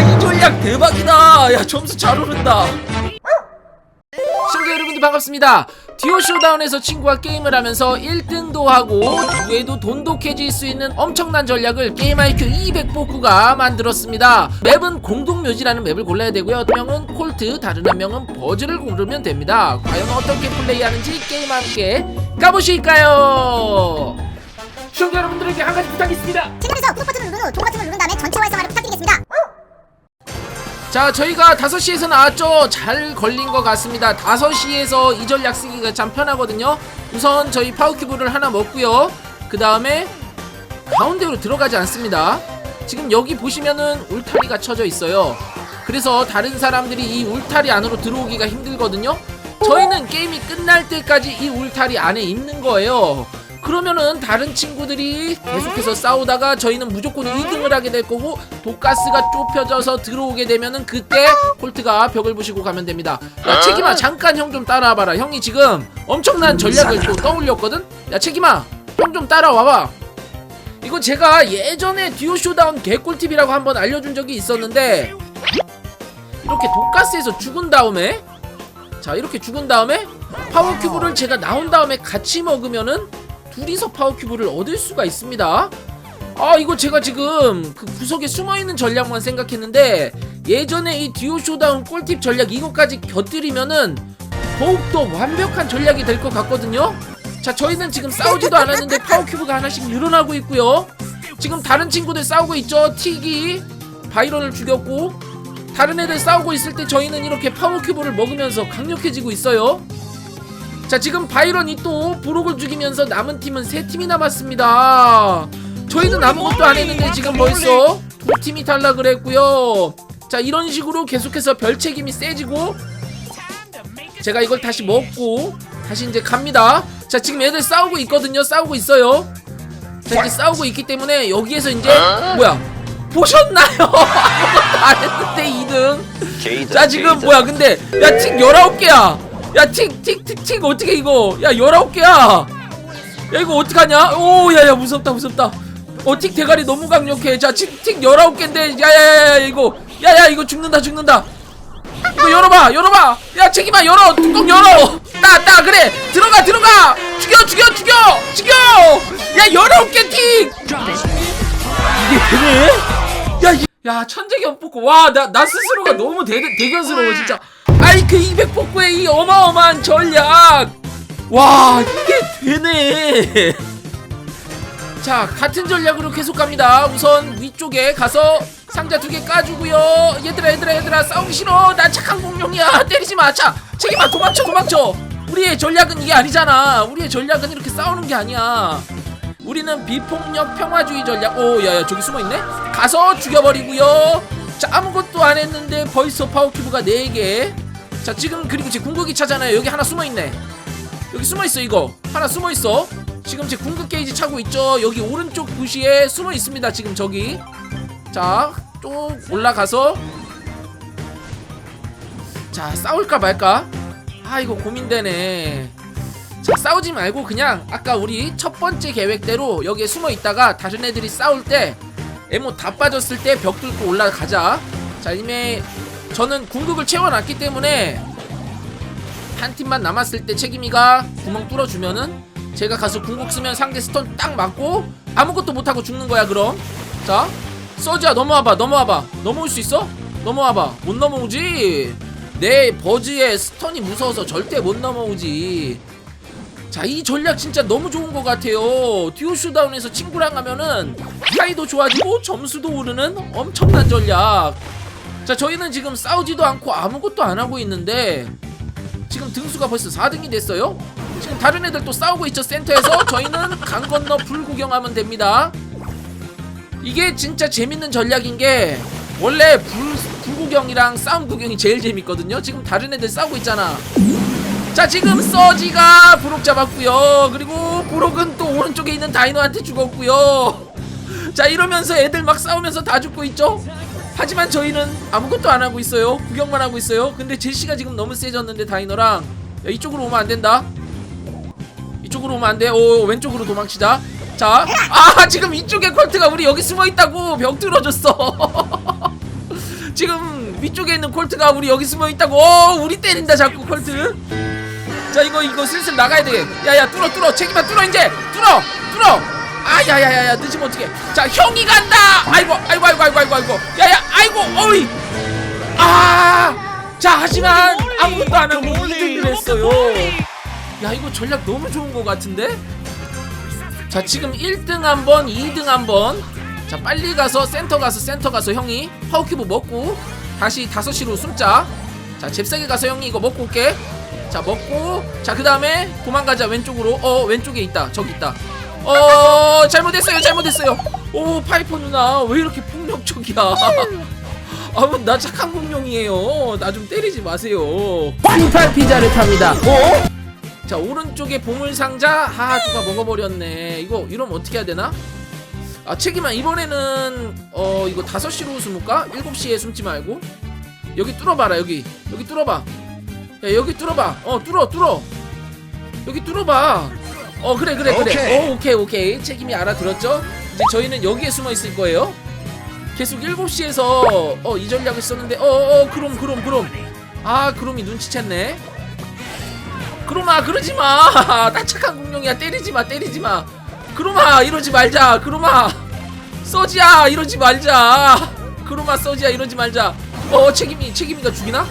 이 전략 대박이다. 야 점수 잘 오른다. 시청자 여러분들 반갑습니다. 듀오 쇼다운에서 친구와 게임을 하면서 1등도 하고 외에도 돈독해질 수 있는 엄청난 전략을 게임 IQ 200 복구가 만들었습니다. 맵은 공동묘지라는 맵을 골라야 되고요. 한 명은 콜트 다른 한 명은 버즈를 고르면 됩니다. 과연 어떻게 플레이하는지 게임 함께 가보실까요? 시청자 여러분들에게 한 가지 부탁이 있습니다. 채널에서 구독 버튼을 누른 후동 버튼을 누른 다음에 전체 활 자 저희가 5시에서 나왔죠. 잘 걸린 것 같습니다. 5시에서 이 전략 쓰기가 참 편하거든요. 우선 저희 파워큐브를 하나 먹고요. 그 다음에 가운데로 들어가지 않습니다. 지금 여기 보시면은 울타리가 쳐져 있어요. 그래서 다른 사람들이 이 울타리 안으로 들어오기가 힘들거든요. 저희는 게임이 끝날 때까지 이 울타리 안에 있는 거예요 그러면은 다른 친구들이 계속해서 싸우다가 저희는 무조건 2등을 하게 될 거고 독가스가 좁혀져서 들어오게 되면은 그때 콜트가 벽을 부시고 가면 됩니다. 야 책임아 잠깐 형 좀 따라와봐라. 형이 지금 엄청난 전략을 또 떠올렸거든. 야 책임아 형 좀 따라와봐. 이거 제가 예전에 듀오 쇼다운 개꿀팁이라고 한번 알려준 적이 있었는데 이렇게 독가스에서 죽은 다음에 자 이렇게 죽은 다음에 파워 큐브를 제가 나온 다음에 같이 먹으면은 둘이서 파워 큐브를 얻을 수가 있습니다. 아 이거 제가 지금 그 구석에 숨어있는 전략만 생각했는데 예전에 이 듀오 쇼다운 꿀팁 전략 이것까지 곁들이면은 더욱더 완벽한 전략이 될 것 같거든요. 자 저희는 지금 싸우지도 않았는데 파워 큐브가 하나씩 늘어나고 있고요. 지금 다른 친구들 싸우고 있죠. 틱이 바이런을 죽였고 다른 애들 싸우고 있을 때 저희는 이렇게 파워 큐브를 먹으면서 강력해지고 있어요. 자 지금 바이런이 또 브록을 죽이면서 남은 팀은 세 팀이 남았습니다. 저희는 아무것도 안 했는데 지금 벌써 두 팀이 탈락을 했고요. 자 이런 식으로 계속해서 별 책임이 세지고 제가 이걸 다시 먹고 다시 이제 갑니다. 자 지금 애들 싸우고 있거든요. 싸우고 있어요. 자 이제 싸우고 있기 때문에 여기에서 이제 뭐야 보셨나요? 아무것도 안 했는데 2등. 자 지금 뭐야 근데 야틱 19개야 야틱틱틱틱 어떻게 이거? 야 19개야. 야 이거 어떡하냐? 오 야야 무섭다 무섭다. 어틱 대가리 너무 강력해. 자틱틱 19개인데 야야야 이거. 야야 이거 죽는다 죽는다. 이거 열어봐 열어봐. 야 책임아 열어. 뚜껑 열어. 따 따 그래. 들어가 들어가. 죽여 죽여 죽여. 죽여. 야 19개 틱. 이게 되네? 야, 이- 야 천재견 뽑고. 와 나 나 스스로가 너무 대, 대견스러워 진짜 아이 그200 뽑고의 이 어마어마한 전략! 와 이게 되네! 자 같은 전략으로 계속 갑니다. 우선 위쪽에 가서 상자 두 개 까주고요. 얘들아 얘들아 얘들아 싸우기 싫어! 난 착한 공룡이야! 때리지 마 자 책임아 도망쳐 도망쳐! 우리의 전략은 이게 아니잖아! 우리의 전략은 이렇게 싸우는 게 아니야! 우리는 비폭력 평화주의 전략. 오 야야 저기 숨어있네? 가서 죽여버리고요. 자 아무것도 안 했는데 벌써 파워큐브가 4개 자 지금 그리고 제 궁극기 차잖아요. 여기 하나 숨어있네. 여기 숨어있어 이거. 하나 숨어있어. 지금 제 궁극 게이지 차고 있죠? 여기 오른쪽 부시에 숨어있습니다 지금 저기. 자 쭉 올라가서. 자 싸울까 말까? 아 이거 고민되네. 자 싸우지 말고 그냥 아까 우리 첫 번째 계획대로 여기에 숨어 있다가 다른 애들이 싸울 때 에모 다 빠졌을 때 벽 뚫고 올라가자. 자 이미 저는 궁극을 채워놨기 때문에 한 팀만 남았을 때 책임이가 구멍 뚫어주면은 제가 가서 궁극 쓰면 상대 스톤 딱 맞고 아무것도 못하고 죽는 거야 그럼. 자 서지야 넘어와봐 넘어와봐. 넘어올 수 있어? 넘어와봐. 못 넘어오지? 내 버즈의 스턴이 무서워서 절대 못 넘어오지. 자 이 전략 진짜 너무 좋은 것 같아요. 듀오 쇼다운에서 친구랑 하면은 사이도 좋아지고 점수도 오르는 엄청난 전략 자 저희는 지금 싸우지도 않고 아무것도 안 하고 있는데 지금 등수가 벌써 4등이 됐어요. 지금 다른 애들 또 싸우고 있죠 센터에서. 저희는 강 건너 불 구경하면 됩니다. 이게 진짜 재밌는 전략인 게 원래 불, 불 구경이랑 싸움 구경이 제일 재밌거든요. 지금 다른 애들 싸우고 있잖아. 자 지금 서지가 브록 잡았고요. 그리고 브록은 또 오른쪽에 있는 다이노한테 죽었고요. 자 이러면서 애들 막 싸우면서 다 죽고 있죠 하지만 저희는 아무것도 안 하고 있어요. 구경만 하고 있어요. 근데 제시가 지금 너무 세졌는데 다이노랑. 야 이쪽으로 오면 안 된다. 이쪽으로 오면 안 돼. 오 왼쪽으로 도망치자. 자 아 지금 이쪽에 콜트가 우리 여기 숨어 있다고 벽 뚫어줬어. 지금 위쪽에 있는 콜트가 우리 여기 숨어 있다고. 어 우리 때린다 자꾸 콜트. 자 이거 이거 슬슬 나가야 돼 야야 뚫어 뚫어. 책임아 뚫어 이제. 뚫어 뚫어 아 야야야야 늦으면 어떡해. 자 형이 간다. 아이고 아이고 아이고 아이고 아이고 아이고. 야야 아이고 어이. 아자 하지만 아무것도 안 하고 2등을 했어요. 야 이거 전략 너무 좋은 것 같은데? 자 지금 1등 한번 2등 한번. 자 빨리 가서 센터 가서 센터 가서 형이 파워큐브 먹고 다시 5시로 숨자. 자 잽싸게 가서 형이 이거 먹고 올게. 자 먹고. 자 그 다음에 도망가자. 왼쪽으로. 어 왼쪽에 있다. 저기 있다 어 잘못했어요 잘못했어요. 오 파이퍼 누나 왜 이렇게 폭력적이야? 아우 나 착한 공룡이에요. 나 좀 때리지 마세요. 슈팔 피자를 탑니다. 어? 자 오른쪽에 보물 상자. 하 누가 먹어버렸네. 이거 이러면 어떻게 해야 되나? 아 책임아 이번에는 어 이거 5시로 숨을까? 7시에 숨지 말고. 여기 뚫어봐라 여기. 여기 뚫어봐. 야 여기 뚫어봐. 어 뚫어 뚫어. 여기 뚫어봐 어 그래 그래 그래 오케이. 어 오케이 오케이 책임이 알아들었죠 이제 저희는 여기에 숨어 있을 거예요 계속 7시에서 어 이 전략을 썼는데 어어 어, 그럼 그럼 그럼 아 그럼이 눈치챘네 그로마 그러지 마. 나 착한 공룡이야. 때리지 마. 때리지 마. 그로마 이러지 말자. 그로마 써지야 이러지 말자. 그로마 써지야 이러지 말자. 어 책임이 책임이가 죽이나?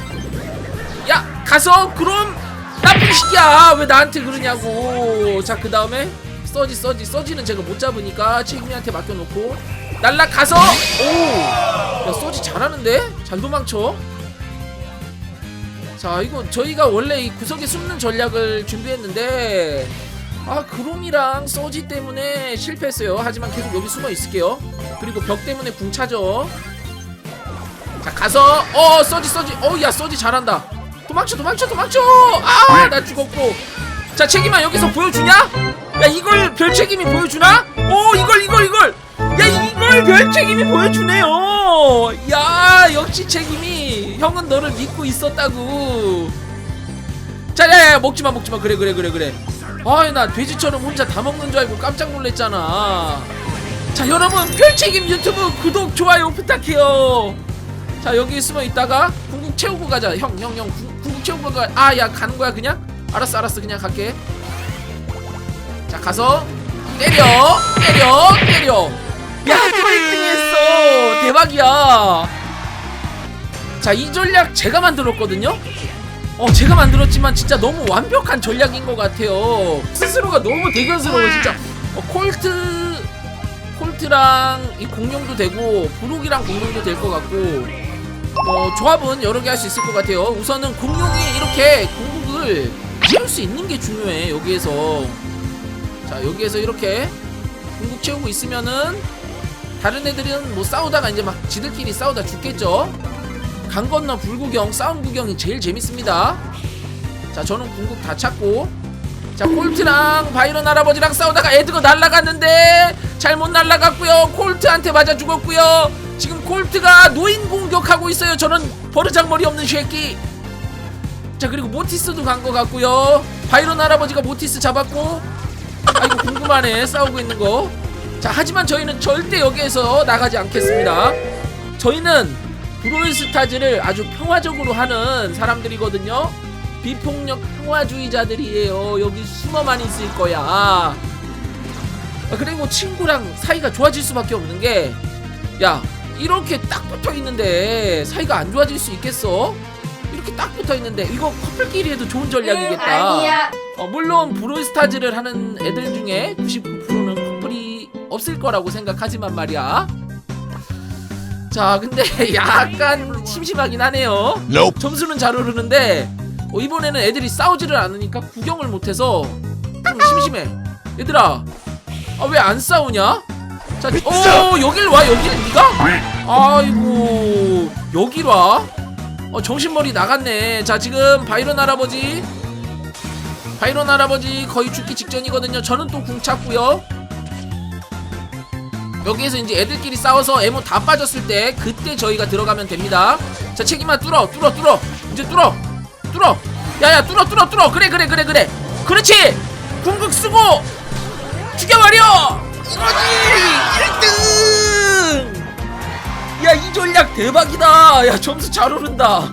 야 가서 그럼 나쁜 시기야. 왜 나한테 그러냐고. 자 그 다음에 써지 써지 써지는 제가 못 잡으니까 책임이한테 맡겨놓고 날라가서 오. 야 써지 잘하는데 잘 도망쳐. 자 이거 저희가 원래 이 구석에 숨는 전략을 준비했는데 아 그롬이랑 서지 때문에 실패했어요 하지만 계속 여기 숨어 있을게요 그리고 벽 때문에 궁 차죠 자 가서 어 서지 서지 어야 서지 잘한다 도망쳐 도망쳐 도망쳐! 아 나 죽었고. 자 책임아 여기서 보여주냐? 야 이걸 별 책임이 보여주나? 오 이걸 이걸 이걸! 야 이걸 별 책임이 보여주네요! 야 역시 책임이 형은 너를 믿고 있었다고. 자 야야 먹지마 먹지마. 그래 그래 그래 그래. 아나 돼지처럼 혼자 다 먹는 줄 알고 깜짝 놀랐잖아. 자 여러분 별책임 유튜브 구독 좋아요 부탁해요. 자 여기 숨어 있다가 궁 극 채우고 가자. 형 형 형 궁극 채우고 가아야 가는 거야 그냥? 알았어 알았어. 그냥 갈게. 자 가서 때려. 때려 때려. 야또 1등 했어. 대박이야. 자 이 전략 제가 만들었거든요? 어 제가 만들었지만 진짜 너무 완벽한 전략인 것 같아요. 스스로가 너무 대견스러워 진짜. 어, 콜트 콜트랑 이 공룡도 되고 브록이랑 공룡도 될 것 같고 어 조합은 여러 개 할 수 있을 것 같아요. 우선은 공룡이 이렇게 궁극을 채울 수 있는 게 중요해 여기에서. 자 여기에서 이렇게 궁극 채우고 있으면은 다른 애들은 뭐 싸우다가 이제 막 지들끼리 싸우다 죽겠죠. 강 건너 불구경 싸움 구경이 제일 재밌습니다. 자 저는 궁극 다 찾고. 자 콜트랑 바이런 할아버지랑 싸우다가 에드가 날라갔는데 잘못 날라갔고요. 콜트한테 맞아 죽었고요 지금 콜트가 노인 공격하고 있어요. 저는 버르장머리 없는 쉐끼. 자 그리고 모티스도 간 것 같고요. 바이런 할아버지가 모티스 잡았고. 아 이거 궁금하네. 싸우고 있는 거 자 하지만 저희는 절대 여기에서 나가지 않겠습니다. 저희는 브롤스타즈를 아주 평화적으로 하는 사람들이거든요. 비폭력 평화주의자들이에요. 여기 숨어만 있을 거야. 아, 그리고 친구랑 사이가 좋아질 수밖에 없는 게 야 이렇게 딱 붙어 있는데 사이가 안 좋아질 수 있겠어? 이렇게 딱 붙어 있는데 이거 커플끼리 해도 좋은 전략이겠다. 아니야. 어, 물론 브롤스타즈를 하는 애들 중에 99%는 커플이 없을 거라고 생각하지만 말이야. 자, 근데 약간 심심하긴 하네요. Nope. 점수는 잘 오르는데 어, 이번에는 애들이 싸우지를 않으니까 구경을 못해서 좀 심심해. 얘들아, 아 왜 안 싸우냐? 자, 어 여길 와 여길 네가? 아이고 여길 와? 어 정신머리 나갔네. 자 지금 바이런 할아버지, 바이런 할아버지 거의 죽기 직전이거든요. 저는 또 궁 찾고요. 여기에서 이제 애들끼리 싸워서 에모 다 빠졌을 때 그때 저희가 들어가면 됩니다. 자 책임아 뚫어 뚫어 뚫어 이제 뚫어 뚫어 야야 뚫어 뚫어 뚫어 그래 그래 그래 그래 그렇지 궁극 쓰고 죽여버려 이거지 1등! 야 이 전략 대박이다! 야 점수 잘 오른다